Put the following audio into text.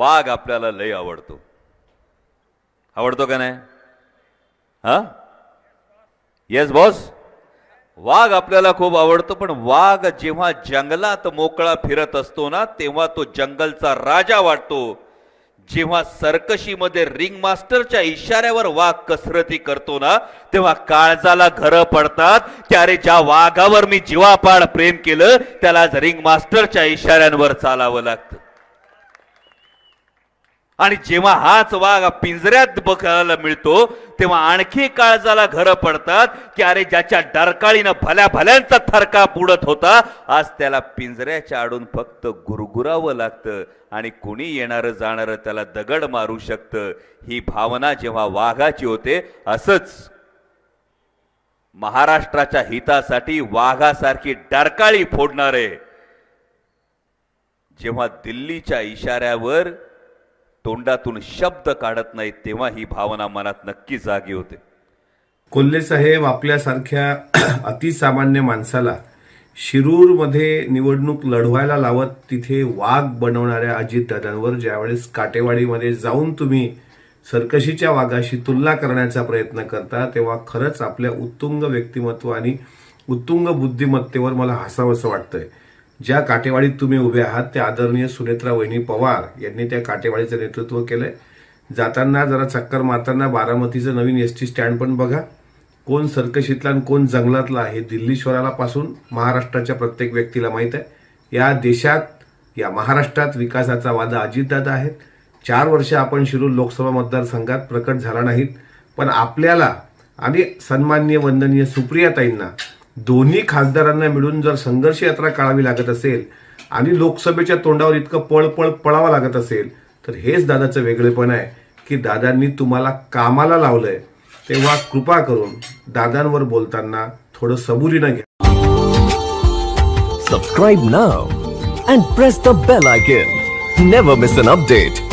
वाघ आपल्याला लय आवडतो. आवडतो का नाही? हा? येस बॉस वाघ आपल्याला खूप आवडतो पण वाघ जेव्हा जंगलात मोकळा फिरत असतो ना तेव्हा तो जंगलचा राजा वाटतो. जेव्हा सर्कशीमध्ये रिंग मास्टरच्या इशाऱ्यावर वाघ कसरती करतो ना तेव्हा काळजाला घर पडतात. त्यारे ज्या वाघावर मी जीवापाड प्रेम केलं त्याला आज रिंग मास्टरच्या इशाऱ्यांवर चालावं लागतं. आणि जेव्हा हाच वाघ पिंजऱ्यात बघायला मिळतो तेव्हा आणखी काळजाला घर पडतात की अरे ज्याच्या डरकाळीनं भल्या भल्यांचा थरका बुडत होता आज त्याला पिंजऱ्याच्या आडून फक्त गुरगुरावं लागतं आणि कुणी येणारं जाणारं त्याला दगड मारू शकतं. ही भावना जेव्हा वाघाची होते असंच महाराष्ट्राच्या हितासाठी वाघासारखी डरकाळी फोडणारे. जेव्हा दिल्लीच्या इशाऱ्यावर तोंडातून शब्द काढत नाहीत तेव्हा ही भावना मनात नक्की जागी होते. कोल्हे साहेब आपल्यासारख्या अतिसामान्य माणसाला शिरूरमध्ये निवडणूक लढवायला लावत तिथे वाघ बनवणाऱ्या अजितदादांवर ज्यावेळेस काटेवाडीमध्ये जाऊन तुम्ही सरकशीच्या वाघाशी तुलना करण्याचा प्रयत्न करता तेव्हा खरंच आपल्या उत्तुंग व्यक्तिमत्व आणि उत्तुंग बुद्धिमत्तेवर मला हसावंसं वाटतंय. ज्या काटेवाडीत तुम्ही उभे आहात त्या आदरणीय सुनेत्रा वहिनी पवार यांनी त्या काटेवाडीचं नेतृत्व केलंय. जाताना जरा चक्कर मारताना बारामतीचं नवीन एस टी स्टँड पण बघा. कोण सर्कशीतला आणि कोण जंगलातला हे दिल्लीश्वराला पासून महाराष्ट्राच्या प्रत्येक व्यक्तीला माहीत आहे. या देशात या महाराष्ट्रात विकासाचा वादा अजितदादा आहेत. चार वर्ष आपण शिरूर लोकसभा मतदारसंघात प्रकट झाला नाहीत. पण आपल्याला आणि सन्माननीय वंदनीय सुप्रियाताईंना दोन्ही खासदारांना मिळून जर संघर्ष यात्रा काढावी लागत असेल आणि लोकसभेच्या तोंडावर इतकं पळ पळ पळावं लागत असेल तर हेच दादाचं वेगळेपण आहे की दादांनी तुम्हाला कामाला लावलंय. तेव्हा कृपा करून दादांवर बोलताना थोडं सबुरीनं घ्या. Subscribe now and press the bell icon never miss an update